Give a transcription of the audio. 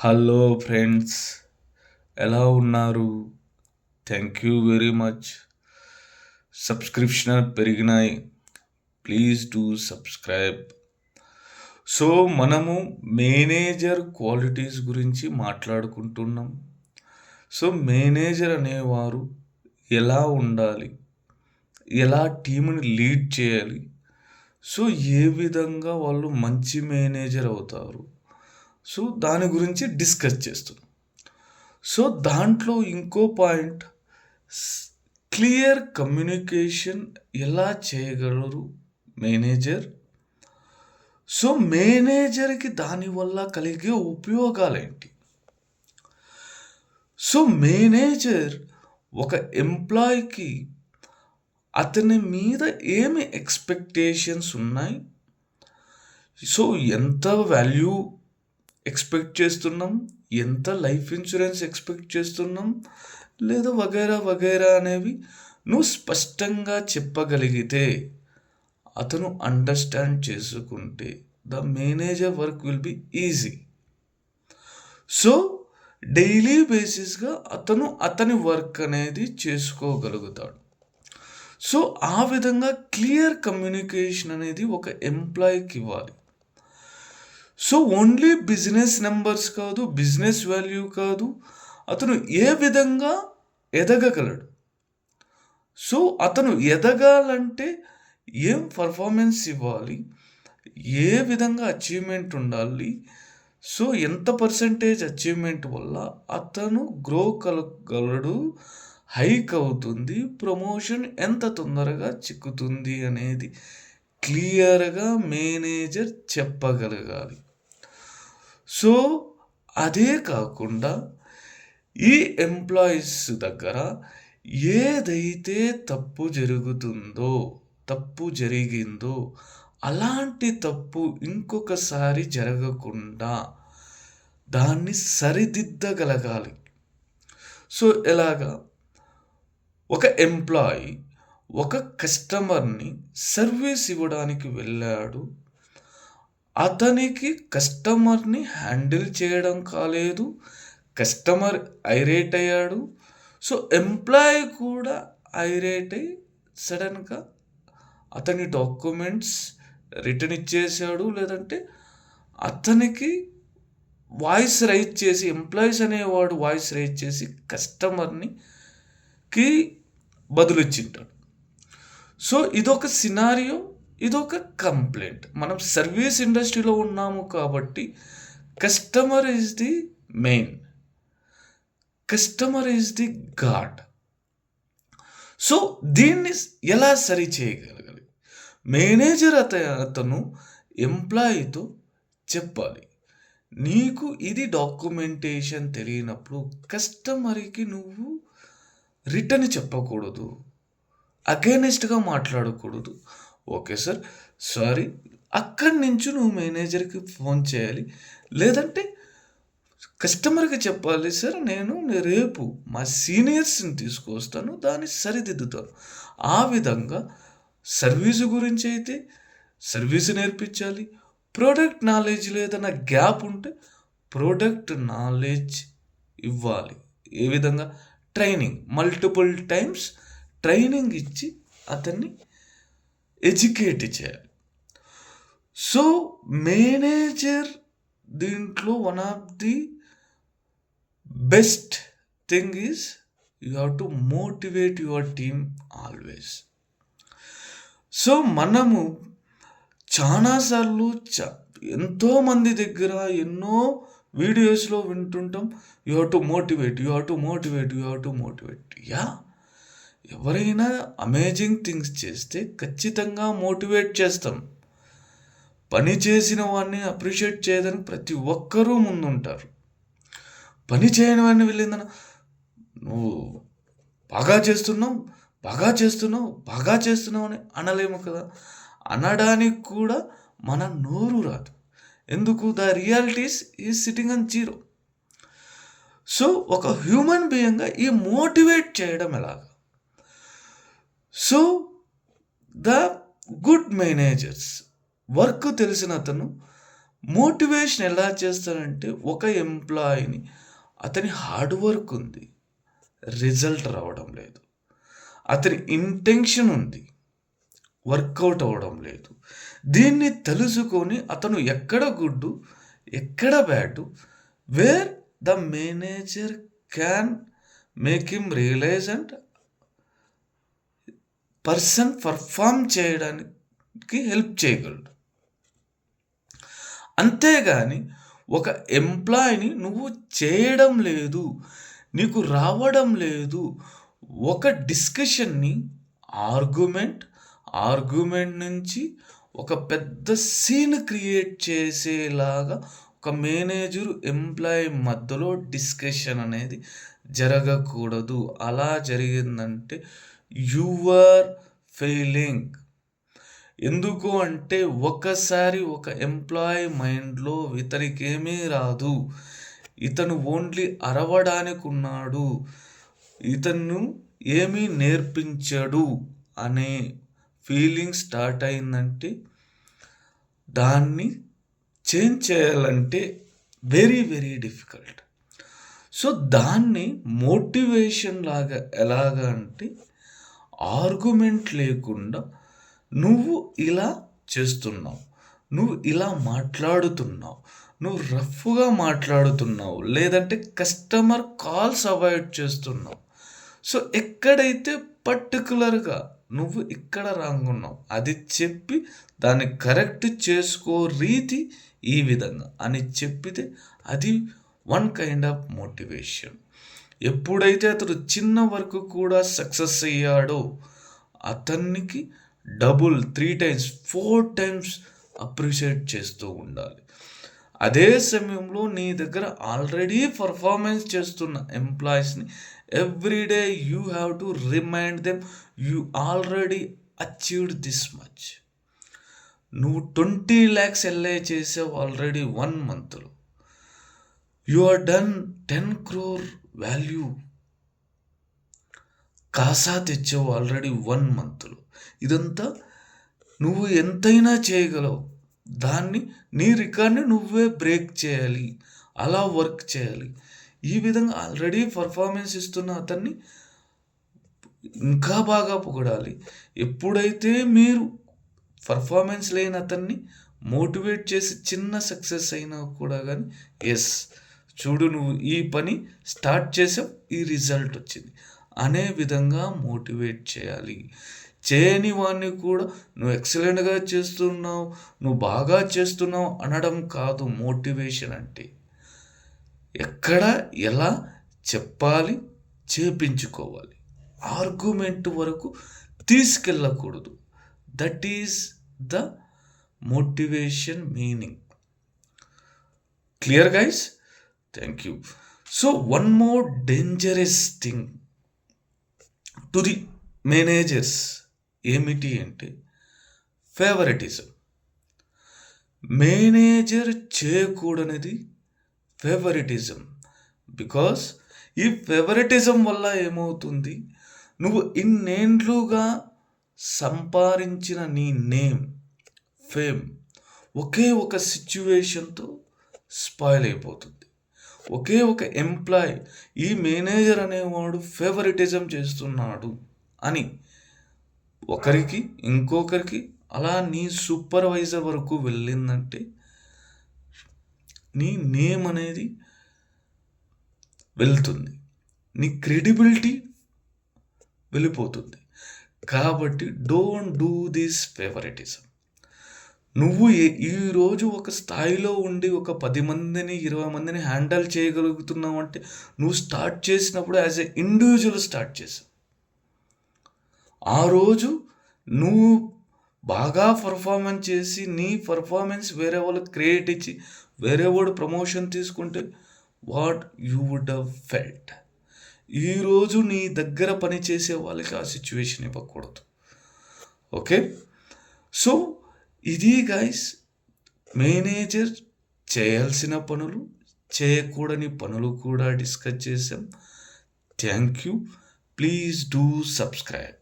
Hello friends ఎలా ఉన్నారు? Thank you very much subscription పెరిగినాయి. ప్లీజ్ టు సబ్స్క్రైబ్ సో మనము మేనేజర్ క్వాలిటీస్ గురించి మాట్లాడుకుంటున్నాం. సో మేనేజర్ అనేవారు ఎలా ఉండాలి? ఎలా టీంని లీడ్ చేయాలి? సో ఏ విధంగా వాళ్ళు మంచి మేనేజర్ అవుతారు? సో దాని గురించి డిస్కస్ చేస్తున్నాం. సో దాంట్లో ఇంకో పాయింట్ క్లియర్ కమ్యూనికేషన్ ఎలా చేయగలరు మేనేజర్? సో మేనేజర్కి దానివల్ల కలిగే ఉపయోగాలేంటి? సో మేనేజర్ ఒక ఎంప్లాయీకి అతని మీద ఏమి ఎక్స్పెక్టేషన్స్ ఉన్నాయి? సో ఎంత వాల్యూ ఎక్స్పెక్ట్ చేస్తున్నాం? ఎంత లైఫ్ ఇన్సూరెన్స్ ఎక్స్పెక్ట్ చేస్తున్నాం? లేదా వగైరా వగైరా అనేవి నువ్వు స్పష్టంగా చెప్పగలిగితే అతను అండర్స్టాండ్ చేసుకుంటే the manager work will be easy so daily బేసిస్గా అతను అతని వర్క్ అనేది చేసుకోగలుగుతాడు. సో ఆ విధంగా క్లియర్ కమ్యూనికేషన్ అనేది ఒక ఎంప్లాయీకి ఇవ్వాలి. సో ఓన్లీ బిజినెస్ నెంబర్స్ కాదు బిజినెస్ వాల్యూ కాదు అతను ఏ విధంగా ఎదగగలడు? సో అతను ఎదగాలంటే ఏం పర్ఫార్మెన్స్ ఇవ్వాలి? ఏ విధంగా అచీవ్మెంట్ ఉండాలి? సో ఎంత పర్సంటేజ్ అచీవ్మెంట్ వల్ల అతను గ్రో కలగలడు? హైక్ అవుతుంది ప్రమోషన్ ఎంత తొందరగా చిక్కుతుంది అనేది క్లియర్గా మేనేజర్ చెప్పగలగాలి. సో అదే కాకుండా ఈ ఎంప్లాయీస్ దగ్గర ఏదైతే తప్పు జరుగుతుందో తప్పు జరిగిందో అలాంటి తప్పు ఇంకొకసారి జరగకుండా దాన్ని సరిదిద్దగలగాలి. సో ఎలాగా? ఒక ఎంప్లాయీ ఒక కస్టమర్ని సర్వీస్ ఇవ్వడానికి వెళ్ళాడు. అతనికి కస్టమర్ని హ్యాండిల్ చేయడం కాలేదు. కస్టమర్ ఐరేట్ అయ్యాడు. సో ఎంప్లాయీ కూడా ఐరేట్ అయ్యి సడన్గా అతని డాక్యుమెంట్స్ రిటర్న్ ఇచ్చేసాడు లేదంటే అతనికి వాయిస్ రైజ్ చేసి ఎంప్లాయీస్ అనేవాడు వాయిస్ రైజ్ చేసి కస్టమర్ని కి బదులిచ్చింటాడు. సో ఇదొక సినారియో. ఇదొక కంప్లైంట్. మనం సర్వీస్ ఇండస్ట్రీలో ఉన్నాము కాబట్టి customer is the main. Customer is the god. So దీన్ని ఎలా సరి చేయగలగాలి? మేనేజర్ అత అతను ఎంప్లాయీతో చెప్పాలి. నీకు ఇది డాక్యుమెంటేషన్ తెలియనప్పుడు కస్టమర్కి నువ్వు రిటర్న్ చెప్పకూడదు. అగేనెస్ట్గా మాట్లాడకూడదు. Okay sir. సారీ. అక్కడి నుంచి నువ్వు మేనేజర్కి ఫోన్ చేయాలి. లేదంటే కస్టమర్కి చెప్పాలి సార్ నేను రేపు మా సీనియర్స్ని తీసుకొస్తాను దాన్ని సరిదిద్దుతాను. ఆ విధంగా సర్వీసు గురించి అయితే సర్వీస్ నేర్పించాలి. ప్రోడక్ట్ నాలెడ్జ్లో ఏదైనా గ్యాప్ ఉంటే ప్రోడక్ట్ నాలెడ్జ్ ఇవ్వాలి. ఏ విధంగా? ట్రైనింగ్. మల్టిపుల్ టైమ్స్ ట్రైనింగ్ ఇచ్చి అతన్ని ఎడ్యుకేట్ చేయాలి. సో మేనేజర్ దీంట్లో one of the best thing is you have to motivate your team always so మనము చాలాసార్లు చ ఎంతోమంది దగ్గర ఎన్నో వీడియోస్లో వింటుంటాం. You have to motivate you have to motivate you have to motivate yeah ఎవరైనా అమేజింగ్ థింగ్స్ చేస్తే ఖచ్చితంగా మోటివేట్ చేస్తాం. పని చేసిన వాడిని అప్రిషియేట్ చేయదని ప్రతి ఒక్కరూ ముందుంటారు. పని చేయని వాడిని వెళ్ళిందన నువ్వు బాగా చేస్తున్నావు బాగా చేస్తున్నావు బాగా చేస్తున్నావు అని అనలేము కదా. అనడానికి కూడా మన నోరు రాదు. ఎందుకు? ద రియాలిటీస్ ఈ సిట్టింగ్ అండ్ జీరో సో ఒక హ్యూమన్ బీయింగ్గా ఈ మోటివేట్ చేయడం ఎలాగా? So the good managers work తెలిసిన అతను మోటివేషన్ ఎలా చేస్తారంటే ఒక ఎంప్లాయీని అతని హార్డ్ వర్క్ ఉంది రిజల్ట్ రావడం లేదు. అతని ఇంటెన్షన్ ఉంది వర్కౌట్ అవ్వడం లేదు. దీన్ని తెలుసుకొని అతను ఎక్కడ గుడ్డు ఎక్కడ bad where the manager can make him realise and person perform చేయడానికి హెల్ప్ చేయగలడు. అంతేగాని ఒక ఎంప్లాయీని నువ్వు చేయడం లేదు నీకు రావడం లేదు ఒక డిస్కషన్ని ఆర్గ్యుమెంట్ ఆర్గ్యుమెంట్ నుంచి ఒక పెద్ద సీన్ క్రియేట్ చేసేలాగా ఒక మేనేజరు ఎంప్లాయీ మధ్యలో డిస్కషన్ అనేది జరగకూడదు. అలా జరిగిందంటే యువర్ ఫెయిలింగ్ ఎందుకు అంటే ఒకసారి ఒక ఎంప్లాయీ మైండ్లో ఇతనికి ఏమీ రాదు. ఇతను ఓన్లీ అరవడానికి ఉన్నాడు ఇతను ఏమీ నేర్పించడు అనే ఫీలింగ్ స్టార్ట్ అయిందంటే దాన్ని చేంజ్ చేయాలంటే వెరీ వెరీ డిఫికల్ట్. సో దాన్ని మోటివేషన్ లాగా ఎలాగా అంటే ఆర్గ్యుమెంట్ లేకుండా నువ్వు ఇలా చేస్తున్నావు. నువ్వు ఇలా మాట్లాడుతున్నావు. నువ్వు రఫ్గా మాట్లాడుతున్నావు. లేదంటే కస్టమర్ కాల్స్ అవాయిడ్ చేస్తున్నావు. సో ఎక్కడైతే పర్టికులర్గా నువ్వు ఇక్కడ రాంగ్ ఉన్నావు అది చెప్పి దాన్ని కరెక్ట్ చేసుకో రీతి ఈ విధంగా అని చెప్పితే అది వన్ కైండ్ ఆఫ్ మోటివేషన్. ఎప్పుడైతే అతడు చిన్న వరకు కూడా సక్సెస్ అయ్యాడో అతనికి double three times four times appreciate చేస్తూ ఉండాలి. అదే సమయంలో నీ దగ్గర ఆల్రెడీ పర్ఫార్మెన్స్ చేస్తున్న ఎంప్లాయీస్ని everyday you have to remind them you already achieved this much. నువ్వు ట్వంటీ ల్యాక్స్ ఎల్ఐ చేసావు ఆల్రెడీ వన్ మంత్లో. You are done ten crore value. CASA తెచ్చావు ఆల్రెడీ వన్ మంత్లో. ఇదంతా నువ్వు ఎంతైనా చేయగలవు. దాన్ని నీ రికార్డ్ని నువ్వే బ్రేక్ చేయాలి. అలా వర్క్ చేయాలి. ఈ విధంగా ఆల్రెడీ పర్ఫార్మెన్స్ ఇస్తున్న అతన్ని ఇంకా బాగా పొగడాలి. ఎప్పుడైతే మీరు పర్ఫార్మెన్స్ లేని అతన్ని మోటివేట్ చేసి చిన్న సక్సెస్ అయినా కూడా కానీ ఎస్ చూడు నువ్వు ఈ పని స్టార్ట్ చేసావు ఈ రిజల్ట్ వచ్చింది. అనే విధంగా మోటివేట్ చేయాలి. చేయని వాడిని కూడా నువ్వు ఎక్సలెంట్గా చేస్తున్నావు నువ్వు బాగా చేస్తున్నావు అనడం కాదు మోటివేషన్ అంటే. ఎక్కడ ఎలా చెప్పాలి చేపించుకోవాలి. ఆర్గ్యుమెంట్ వరకు తీసుకెళ్ళకూడదు. That is the motivation meaning clear guys thank you so one more dangerous thing to the managers ఏమిటి అంటే ఫేవరెటిజం మేనేజర్ చేయకూడనిది ఫేవరెటిజం బికాస్ ఈ ఫేవరెటిజం వల్ల ఏమవుతుంది? నువ్వు ఇన్నేండ్లుగా సంపాదించిన నీ నేమ్ ఫేమ్ ఒకే ఒక సిచ్యువేషన్తో స్పాయిల్ అయిపోతుంది. ఒకే ఒక ఎంప్లాయ్ ఈ మేనేజర్ అనేవాడు ఫేవరెటిజం చేస్తున్నాడు అని. ఒకరికి ఇంకొకరికి అలా నీ సూపర్వైజర్ వరకు వెళ్ళిందంటే నీ నేమ్ అనేది వెళ్తుంది. నీ క్రెడిబిలిటీ వెళ్ళిపోతుంది. కాబట్టి డోంట్ డూ దిస్ ఫేవరెటిజం. నువ్వు ఈరోజు ఒక స్థాయిలో ఉండి ఒక పది మందిని ఇరవై మందిని హ్యాండిల్ చేయగలుగుతున్నావు అంటే నువ్వు స్టార్ట్ చేసినప్పుడు యాజ్ ఎ ఇండివిజువల్ స్టార్ట్ చేసావు ఆ రోజు నువ్వు బాగా పర్ఫార్మెన్స్ చేసి నీ పర్ఫార్మెన్స్ వేరే వాళ్ళకి క్రియేట్ ఇచ్చి వేరే వాడు ప్రమోషన్ తీసుకుంటే what you would have felt. ఈరోజు నీ దగ్గర పని చేసే వాళ్ళకి ఆ సిచ్యువేషన్ ఇవ్వకూడదు. ఓకే? సో ఇది గైస్ మేనేజర్ చేయాల్సిన పనులు చేయకూడని పనులు కూడా డిస్కస్ చేసాం thank you please do subscribe